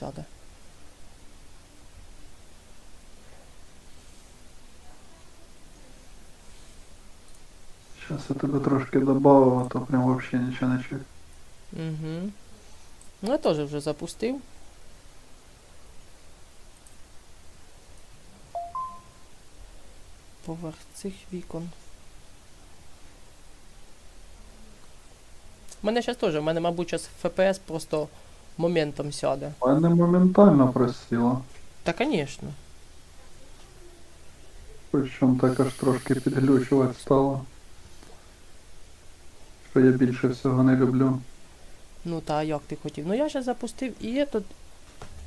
сяде. Сейчас я тебе трошки добавив, а то прям вообще нічого не чую. Угу. Ну, я теж вже запустив. Поверх цих вікон. У мене зараз теж, у мене, мабуть, зараз FPS просто моментом сяде. У мене моментально просіло. Та, звісно. Причому так аж трошки підглючувати стало. Що я більше всього не люблю. Ну та як ти хотів? Ну я ще запустив і этот,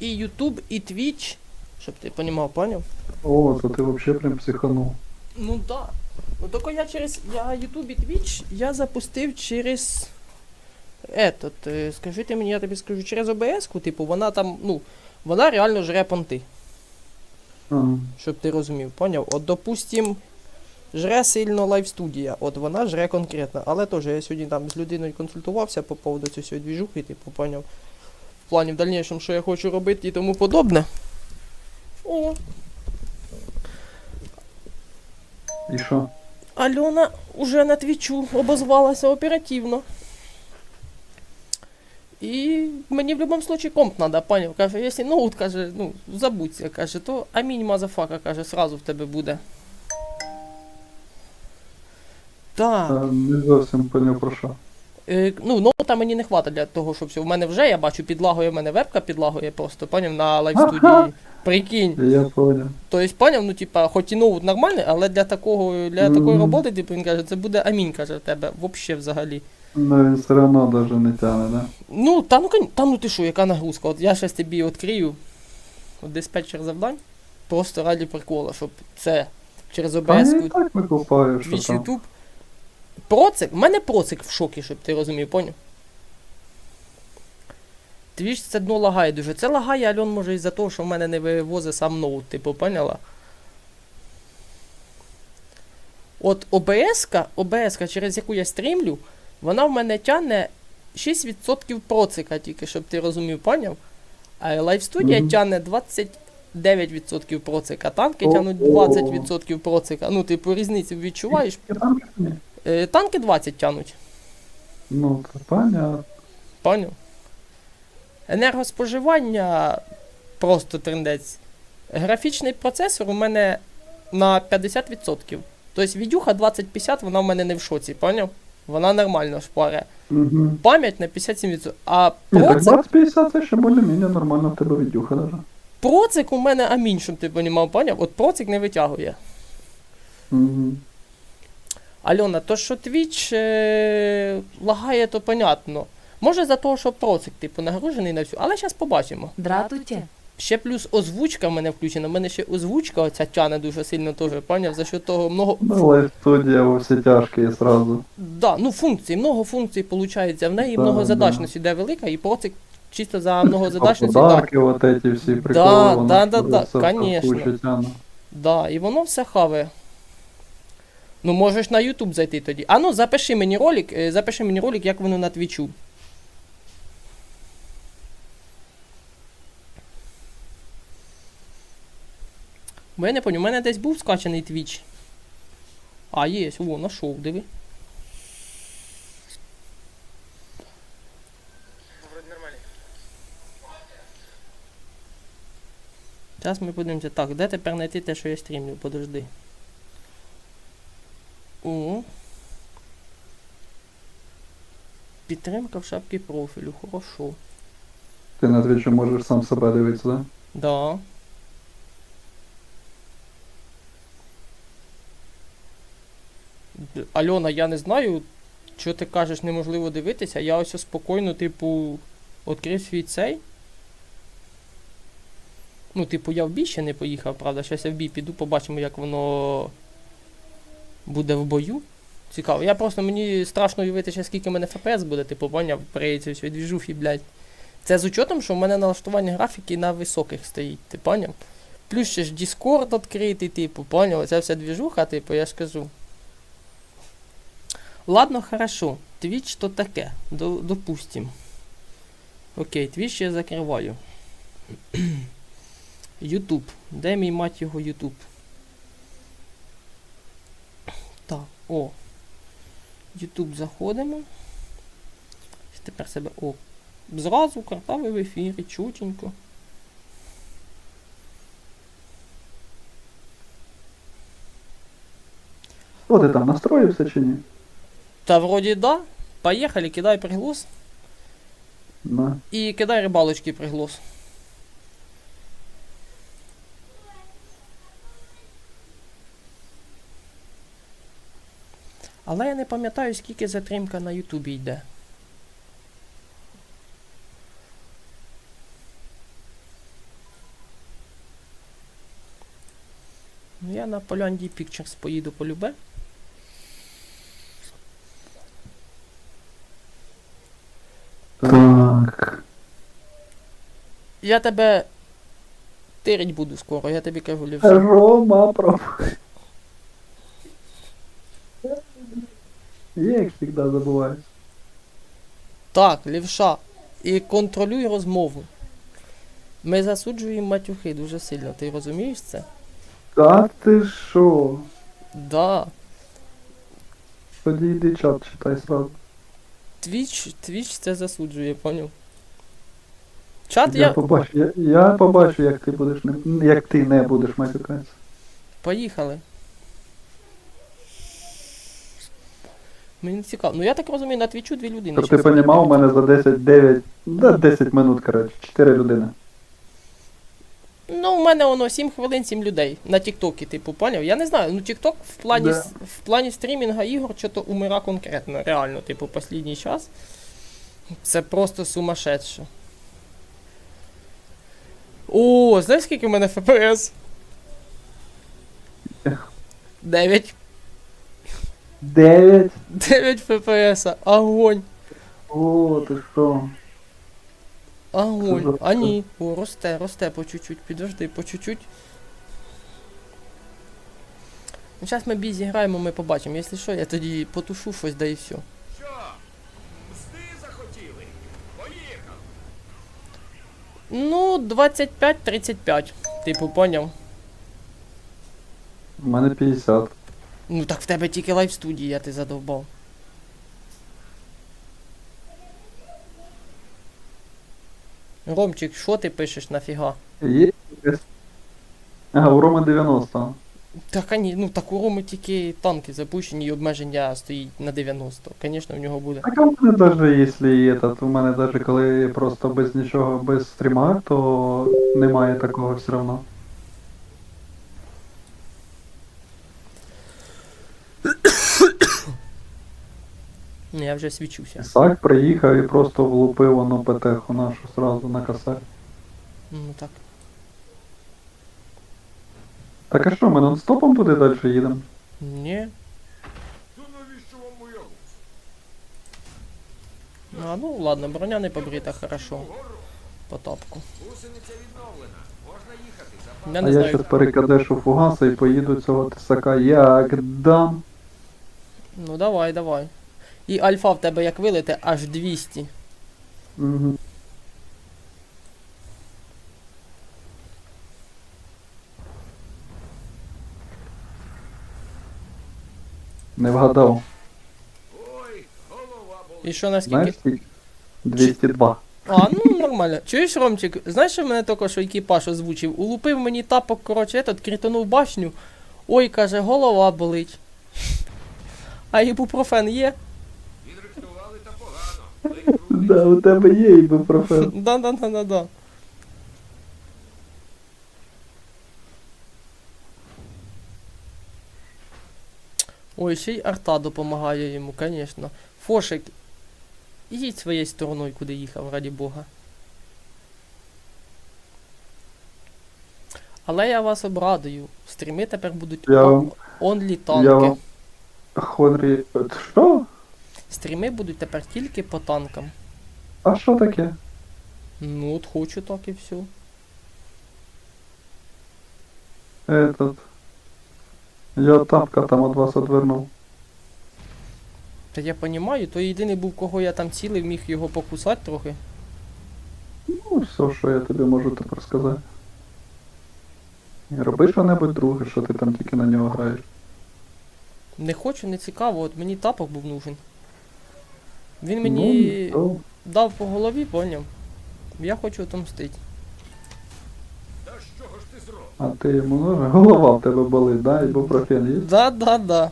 і YouTube, і Twitch. Щоб ти понімав, поняв? О, то ти взагалі прям психанув. Ну так. Ну тільки я через. Я YouTube і Twitch я запустив через. Этот, е, скажи ти мені, я тобі скажу, через OBS, типу, вона там, ну, вона реально жре понти, Ага. щоб ти розумів, поняв? От, допустим, жре сильно лайв-студія, от вона жре конкретно. Але теж я сьогодні там з людиною консультувався по поводу цієї двіжухи, типу, поняв. В плані в дальнішому, що я хочу робити і тому подобне. О, І що? Альона уже на твічу обозвалася оперативно. І мені в будь-якому случае комп надо, поняв. Каже, якщо ноут, каже, ну, забудься, каже, то амінь мазафака, каже, сразу в тебе буде. Так. Не зовсім поняв про що. Е, ну, ноута мені не хватить для того, щоб все. В мене вже, я бачу, підлагує в мене вебка, підлагує просто, поняв, на лайв-студії. Прикинь. Я поняв. Тобто, поняв, ну, типа, хоч і ноут нормальний, але для такого, для такої роботи, типу, він каже, це буде амінь, каже, в тебе, вообще взагалі. Ну він все одно даже не тяне, да? Ну, та ну, кон- та ну ти що, яка нагрузка? От я щас тобі відкрию от диспетчер завдань, просто раді прикола, щоб це через Та OBS, я і так викупаю, що Twitch, там. YouTube. Процик, в мене процик в шокі, щоб ти розумів, поняв? Твіч це дно лагає дуже. Це лагає, Альон може із-за того, що в мене не вивозить сам ноут, типу, поняла? От ОБС-ка, ОБС-ка, через яку я стрімлю, вона в мене тягне 6% процика тільки, щоб ти розумів, поняв? А Live Studio Мгм. тягне 29% процика, танки О, тягнуть 20% процика. Ну, відчуваєш. Там чи ні? Е, танки 20 тягнуть, Ну, це понятно. поняв? Енергоспоживання просто трендець. Графічний процесор у мене на 50%. Тобто відюха 2050, вона в мене не в шоці, поняв? Вона нормально шпаре. Угу. Пам'ять на 57%. А Ні, так процик, 2050 це ще більш-менш нормально в тебе відюха даже. процик у мене амінь, щоб ти понімав, поняв? От процик не витягує. Угу. Альона, то що Twitch е, лагає, то понятно. Може за того, що процик, типу, нагружений на всю, але зараз побачимо. Здравствуйте. Ще плюс озвучка в мене включена. У мене ще озвучка оця тяне дуже сильно теж, поняв? За що того много. Давай студія во всі тяжкі сразу. Да, ну функцій, много функцій виходить. В неї Да, многозадачність іде велика, і процик чисто за многозадачність. Да, Подарки вот эти всі приколи. Да, воно да, да, да, все конечно. да, і воно все хаве. Ну, можеш на YouTube зайти тоді. А ну, запиши мені ролик, е, запиши мені ролик, як воно на твічу. Бо я не пам'ятаю, у мене десь був скачаний твіч. А, є, о, нашов, диви. Зараз ми подивимося. Так, де тепер знайти те, що я стрімлю? Подожди. О. Підтримка в шапці профілю, хорошо. Ти на твічі можеш сам себе дивитися, да? Да. Альона, я не знаю, що ти кажеш, неможливо дивитися. Я ось спокійно, типу, відкрив свій цей. Ну, типу, я в бій ще не поїхав, правда. Щас я в бій піду, побачимо, як воно буде в бою. Цікаво. Я просто мені страшно уявити, ще скільки в мене FPS буде, типу, поняв, при цій всій двіжухі, блядь. Це з учетом, що в мене налаштування графіки на високих стоїть, ти поняв? Плюс ще ж Discord відкритий, типу, поняв? Це вся двіжуха, типу, я ж кажу. Ладно, хорошо. Twitch то таке. До, допустим. Окей, Twitch я закриваю. Ютуб. Де мій мать його Ютуб? Так, о. Ютуб заходимо. Тепер себе. О. Зразу картавий в ефірі, чутенько. Що ти там настроївся чи ні? Та вроді да. Поїхали, кидай приглус. На. І кидай рибалочки приглус. Але я не пам'ятаю, скільки затримка на Ютубі йде. Ну, я на Polandy Pictures поїду по любе. Так. Я тебе тирить буду скоро, я тобі кажу, Лівша. Рома про. Я як завжди забуваюсь. Так, лівша. І контролюй розмову. Ми засуджуємо матюхи дуже сильно, ти розумієш це? Та ти що? Да. Тоді йди чат читай сразу. Твіч, твіч це засуджує, поняв? Чат Я, я. побачу, я, я побачу, як ти будеш не, як ти не будеш матюкатися. Поїхали. Мені цікаво. Ну я так розумію, на твічу дві людини. Щоб ти понімав, у мене за 10, 9, да, 10 минут, коротше, 4 людини. Ну, у мене воно 7 хвилин, 7 людей. На Тіктокі, типу, поняв? Я не знаю, ну Тікток в плані, Да. с- в плані стрімінга ігор що-то умира конкретно, реально, типу, останній час. Це просто сумасшедше. О, знаєш скільки в мене ФПС? 9. 9? 9 ФПС. Огонь. О, ти що? Огонь. А ні. О, росте, росте по чуть-чуть. Підожди, по чуть-чуть. Ну, зараз ми бій зіграємо, ми побачимо. Якщо що, я тоді потушу щось, да і все. Ну, 25-35. Типу, поняв. У мене 50. Ну так в тебе тільки лайв студія, ти задовбав. Ромчик, що ти пишеш нафіга? Є А, Ага, у Рома 90. Так, ані, ну так у Роми тільки танки запущені і обмеження стоїть на 90. Звісно, в нього буде. Так а в мене даже якщо є этот, у мене даже коли просто без нічого, без стріма, то немає такого все одно. Ну, я вже свічуся. Ісак приїхав і просто влупив воно ПТХу нашу сразу на косарь. Ну так. Так а що, ми нон-стопом туди далі їдемо? Ні. Гусь? А, ну ладно, броня не побрита, хорошо. По тапку. Я А не я знаю. щас перекадешу фугаса і поїду цього тисака як дам. Ну давай, давай. І альфа в тебе як вилете аж 200. Угу. Не вгадав. І що наскільки? Знаєш скільки? 202. А, ну нормально. Чуєш, Ромчик, знаєш, що мене тільки що екіпаж озвучив? Улупив мені тапок, коротше, этот, крітонув башню. Ой, каже, голова болить. А ібупрофен є? Відрихтували та погано. Да, у тебе є ібупрофен. Да-да-да-да-да. Ой, ще й арта допомагає йому, звісно. Фошик, їдь своєю стороною, куди їхав, раді Бога. Але я вас обрадую. Стріми тепер будуть Я онлі танки. Я. Хонрі... Що? Стріми будуть тепер тільки по танкам. А що таке? Ну, от хочу так і все. Этот... Я тапка там від вас одвернув. Та я понімаю, то єдиний був, кого я там цілив, міг його покусати трохи. Ну, все, що я тобі можу тепер сказати. Роби що-небудь друге, що ти там тільки на нього граєш. Не хочу, не цікаво, от мені тапок був нужен. Він мені Ну, дав по голові, поняв. Я хочу отомстити. Та з чого ж ти зробив? А ти йому ну, голова в тебе болить, да? Ібупрофен є? Да, да, да.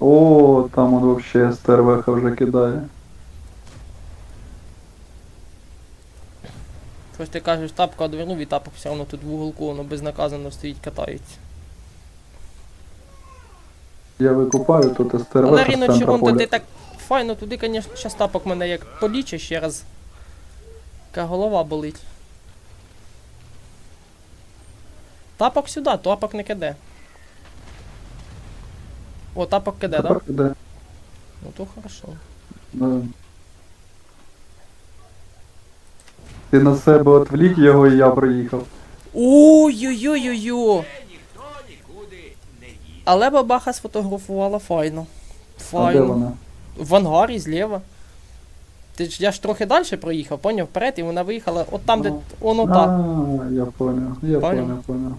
О, там он вообще стервеха вже кидає. Щось ти кажеш, тапка одвернув і тапок все одно тут в уголку, воно безнаказано стоїть, катається. Я викупаю, то ти Але з центра то поля. ти так файно туди, звісно, щас тапок мене як поліче ще раз. Яка голова болить. Тапок сюди, тапок не киде. О, тапок киде, так? Да? Тепер іде. Ну то хорошо. Да. Ти на себе отвлік його і я проїхав. Ой-ой-ой-ой-ой! Ніхто нікуди не їде. Але бабаха сфотографувала файно. А де Файно. вона? В ангарі зліва. Ти ж я ж трохи далі проїхав, поняв вперед, і вона виїхала от там, де Ну. воно так. А, я понял, я понял, понял.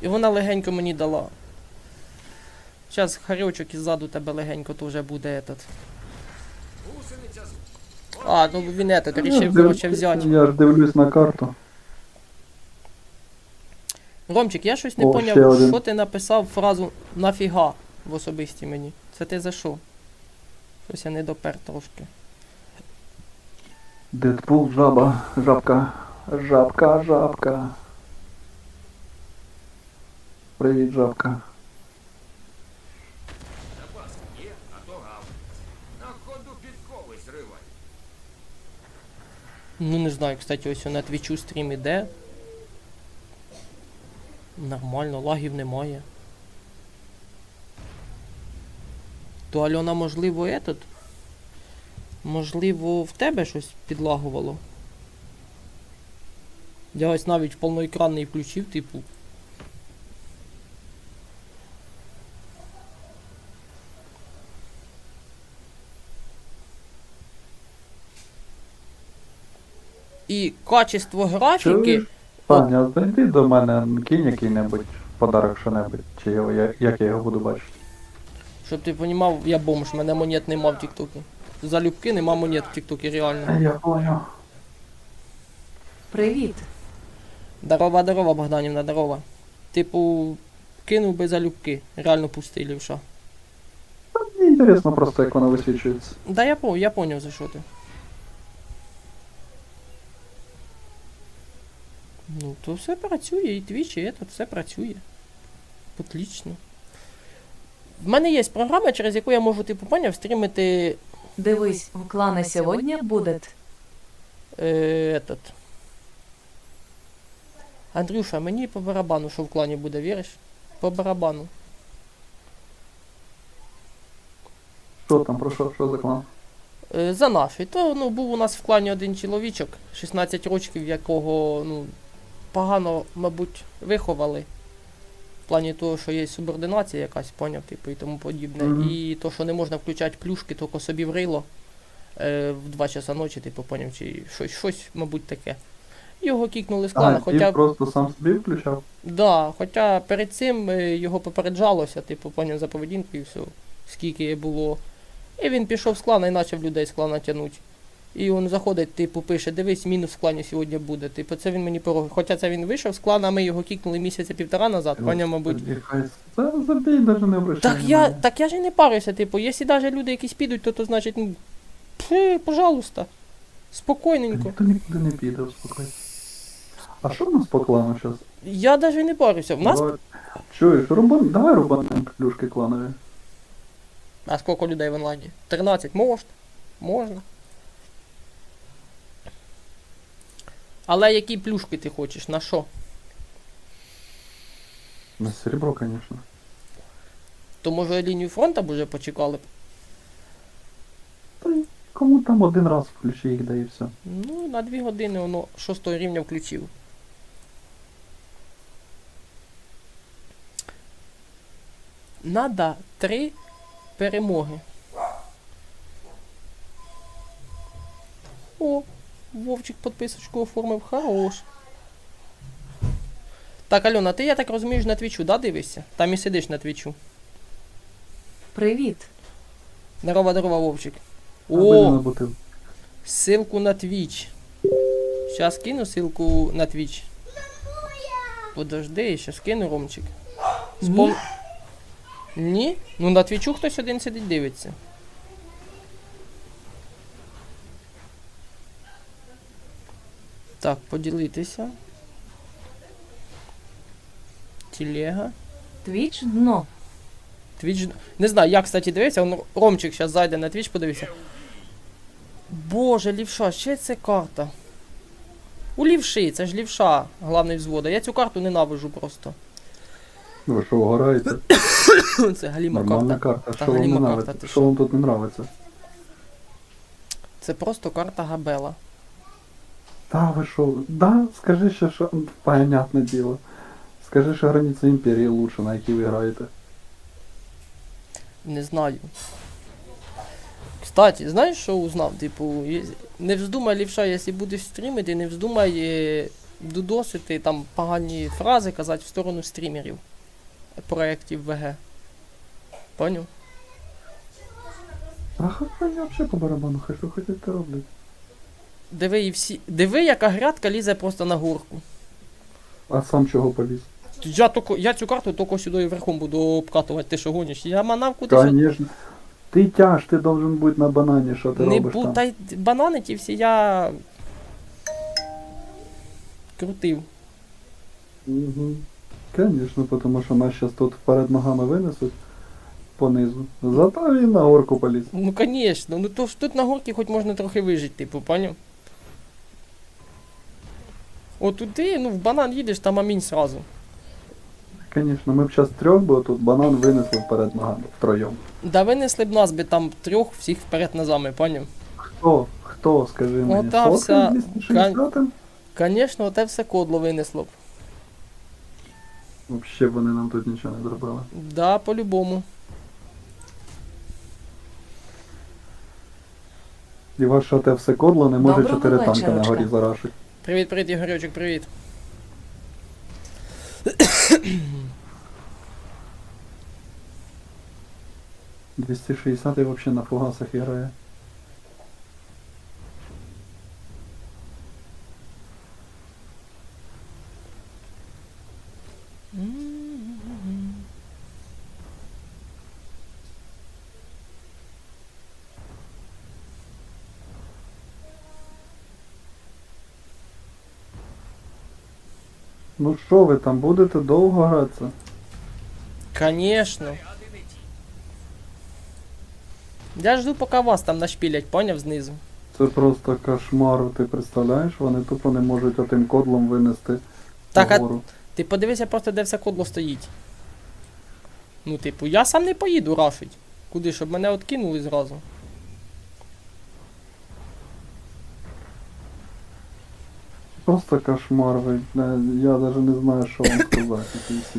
І вона легенько мені дала. Зараз харючок іззаду тебе легенько то вже буде этот. А, ну він этот, рішив, короче, взяти. Я ж дивлюсь на карту. Ромчик, я щось не О, ще поняв, один. що ти написав фразу нафіга в особисті мені. Це ти за що? Щось я не допер трошки. Дедпул, жаба, жабка, жабка, жабка. Привіт, жабка. запас є, а то гавкається. На ходу підкови зривай. Ну не знаю, кстати, ось на твічу стрім іде. Нормально, лагів немає. То Альона, можливо, этот? Можливо, в тебе щось підлагувало. Я ось навіть повноекранний включив, типу. І качество графіки. Саня, зайди до мене, кинь який-небудь подарок що-небудь, чи його, я- як я його буду бачити. Щоб ти понімав, я бомж, мене монет нема в Тіктокі. Залюбки нема монет в Тіктокі, реально. Я понял. Привіт. Дарова, дарова, Богданівна, дарова. Типу, кинув би залюбки, реально пустий лівша. Мені інтересно просто, як воно висвічується. Да я по, я поняв за що ти. Ну, то все працює, і Twitch, і этот, все працює. Отлично. В мене є програма, через яку я можу, типу, поняв, стрімити Дивись, в клана сьогодні буде. Е, этот. Андрюша, мені по барабану, що в клані буде, віриш? По барабану. Що там, про що, що за клан? Е, за наші. То ну, був у нас в клані один чоловічок, 16 років, якого ну, погано, мабуть, виховали. В плані того, що є субординація якась, поняв, типу, і тому подібне. Мгм. І то, що не можна включати плюшки, тільки собі в рило е, в 2 часа ночі, типу, поняв, чи щось, щось, мабуть, таке. Його кікнули з клана, А, хоча ти просто сам собі включав? Да, хоча перед цим е, його попереджалося, типу, поняв за поведінку і все, скільки було. І він пішов з клана і почав людей з клана тягнути. І він заходить, типу, пише, дивись, мінус в клані сьогодні буде. Типу, це він мені порог. Хоча це він вийшов з клана, ми його кікнули місяця півтора назад, поняв, мабуть. Це забій, навіть не обращай. Так я, так я ж і не парюся, типу, якщо навіть люди якісь підуть, то то значить, ну, пфи, пожалуйста. Спокійненько. Ніхто нікуди не піде, успокойся. А що в нас по клану зараз? Я навіть не парюся. В нас. Чуєш, рубан, давай рубанем плюшки кланові. А скільки людей в онлайні? 13 можна? Можна. Але які плюшки ти хочеш? На що? На серебро, звісно. То може лінію фронта б уже почекали б? Та й кому там один раз включи їх, да і все. Ну, на 2 години воно 6 рівня включив. Надо 3 перемоги. Вовчик підписочку оформив, хорош. Так, Альона, ти, я так розумію, на твічу, да, дивишся? Там і сидиш на твічу. Привіт. Здорово, здорово, Вовчик. О, ссылку на твіч. Сейчас кину ссылку на твіч. Подожди, щас кину, Ромчик. Спом... Ні? Ну на твічу хтось один сидить дивиться. Так, поділитися. Телега. Твіч дно. Твіч. Не знаю, я, кстати, дивився, он Ромчик зараз зайде на твіч, подивився. Боже, лівша, ще це карта. У лівши, це ж лівша, главний взвода. Я цю карту ненавижу просто. Ви що, граєте? Це галіма Нормальна карта. карта. Та Що вам галіма карта, нравиться? ти Що що? вам тут не нравиться? Це просто карта Габела. Та ви що? Да, скажи ще, що понятне діло. Скажи, що границя імперії лучше, на якій ви граєте. Не знаю. Кстати, знаєш, що узнав? Типу, не вздумай лівша, якщо будеш стрімити, не вздумай е, дудосити там погані фрази казати в сторону стрімерів проєктів ВГ. Поняв? А хай мені взагалі по барабану, хай що хочуть те роблять. Диви, і всі. Диви, яка грядка лізе просто на горку. А сам чого поліз? Я, токо, я цю карту тільки сюди верхом буду обкатувати, ти що гониш. Я манав кудись. Конечно. Ти тяж, ти должен бути на банані, що ти Не робиш там. бутай банани ті всі я. Крутив. Угу. Конечно, тому що нас зараз тут перед ногами винесуть понизу. Зато він на горку поліз. Ну, конечно, ну то ж тут на горці хоч можна трохи вижити, типу, поняв? От туди, ну в банан їдеш, там амінь сразу. Конечно, ми б зараз трьох, бо тут банан винесли перед ногами втроєм. Да винесли б нас би там трьох всіх вперед нозами, поняв? Хто? Хто, скажи мені? Ота вся- 260 Конечно, оте все кодло винесло б. Вообще б вони нам тут нічого не зробили. Да, по-любому. І ваше те все кодло не може Доброго чотири танка на горі зарашити. Привіт, привіт, Ігорючик, привіт. — 260 вообще на фугасах грає. Ну що ви там будете довго гратися? Конечно. Я жду, поки вас там нашпілять, поняв знизу. Це просто кошмар, ти представляєш? Вони тупо не можуть отим кодлом винести Так, а вгору. Ти подивися просто, де все кодло стоїть. Ну, типу, я сам не поїду рашить. Куди, щоб мене откинули зразу. Просто кошмар, ви. Е, Я навіть не знаю, що вам сказати.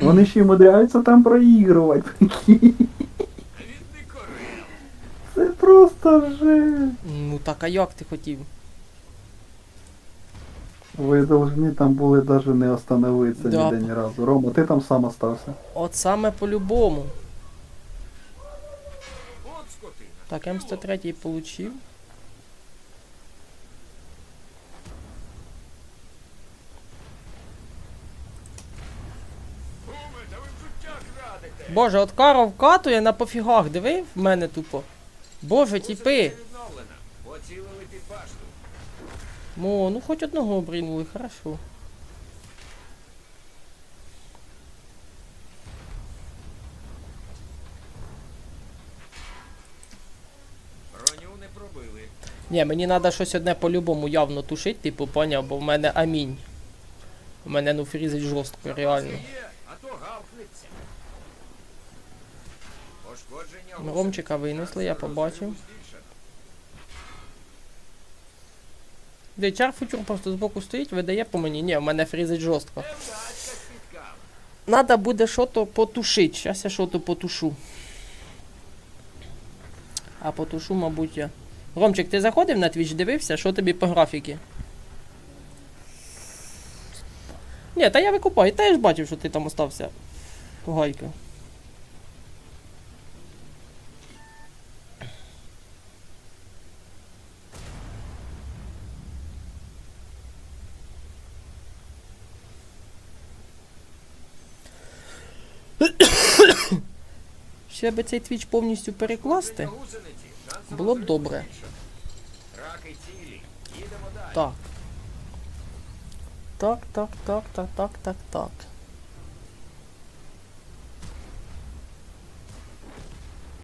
Вони ще й умудряються там проігрувати. Це просто жесть. Ну так а як ти хотів? Ви повинні там були навіть не остановитися Да. ніде ні разу. Рома, ти там сам остався. От саме по-любому. Так, М103 получив. Куме, та ви в життя крадете. Боже, от Каро вкатує на пофігах, диви в мене тупо. Боже, тіпи. Мо, ну хоч одного обрінули, хорошо. Ні, мені треба щось одне по-любому явно тушить, типу, поняв, бо в мене амінь. У мене ну фрізить жорстко, реально. Ромчика винесли, я побачив. Дичар футюр просто збоку стоїть, видає по мені. Ні, в мене фрізить жорстко. Надо буде що-то потушити. Зараз я що-то потушу. А потушу, мабуть, я. Ромчик, ти заходив на твіч, дивився, що тобі по графіки? Ні, та я викупаю, та я ж бачив, що ти там остався. Гайка. Ще би цей твіч повністю перекласти. Було б добре. Так. Так, так, так, так, так, так, так.